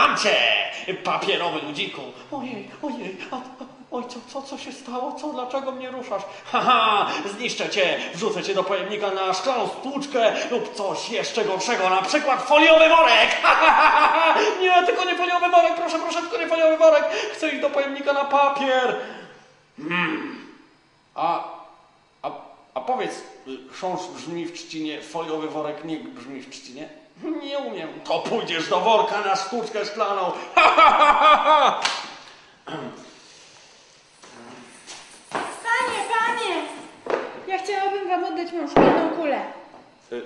mam cię, papierowy ludziku. Ojej, ojej, a, a, oj, co, co, co się stało? Co, dlaczego mnie ruszasz? Haha, zniszczę cię, wrzucę cię do pojemnika na szklaną stłuczkę lub coś jeszcze gorszego, na przykład foliowy worek. Ha, ha, ha, ha. Nie, tylko nie foliowy worek, proszę, proszę, tylko nie foliowy worek. Chcę iść do pojemnika na papier. Hmm. A, a, a powiedz, y, chrząszcz brzmi w trzcinie, foliowy worek nie brzmi w trzcinie? Nie umiem. To pójdziesz do worka na sztuczkę szklaną. Ha, ha, ha, ha, ha. Panie, panie! Ja chciałabym wam oddać moją szklaną kulę. Y,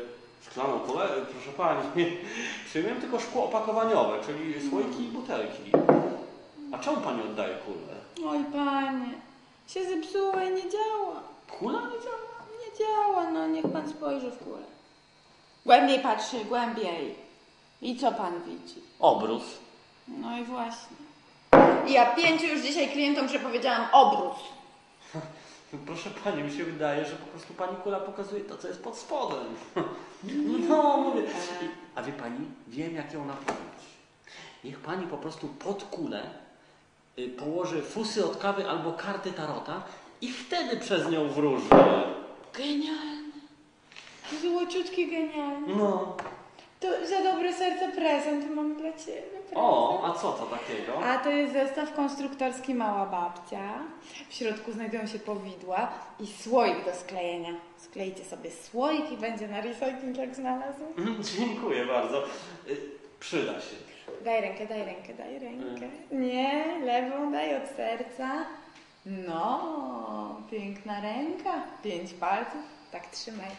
Szklaną kulę? Y, Proszę pani, przyjmuję tylko szkło opakowaniowe, czyli słoiki i butelki. A czemu pani oddaje kulę? Oj, panie, się zepsuła i nie działa. Kula nie działa? Nie działa, no niech pan spojrzy w kulę. Głębiej patrzy, głębiej. I co pan widzi? Obrus. No i właśnie. Ja pięciu już dzisiaj klientom przepowiedziałam obrus. Proszę pani, mi się wydaje, że po prostu pani kula pokazuje to, co jest pod spodem. No, mówię. A wie pani, wiem, jak ją naprawić. Niech pani po prostu pod kulę y, położy fusy od kawy albo karty tarota i wtedy przez nią wróży. Genialne. Złociutki genialny. No. To za dobre serce prezent mam dla ciebie. Prezent. O, a co to takiego? A to jest zestaw konstruktorski Mała Babcia. W środku znajdują się powidła i słoik do sklejenia. Sklejcie sobie słoik i będzie na recycling jak znalazł. Dziękuję bardzo. Y, Przyda się. Daj rękę, daj rękę, daj rękę. Nie, lewą daj od serca. No, piękna ręka. Pięć palców. Tak trzymaj.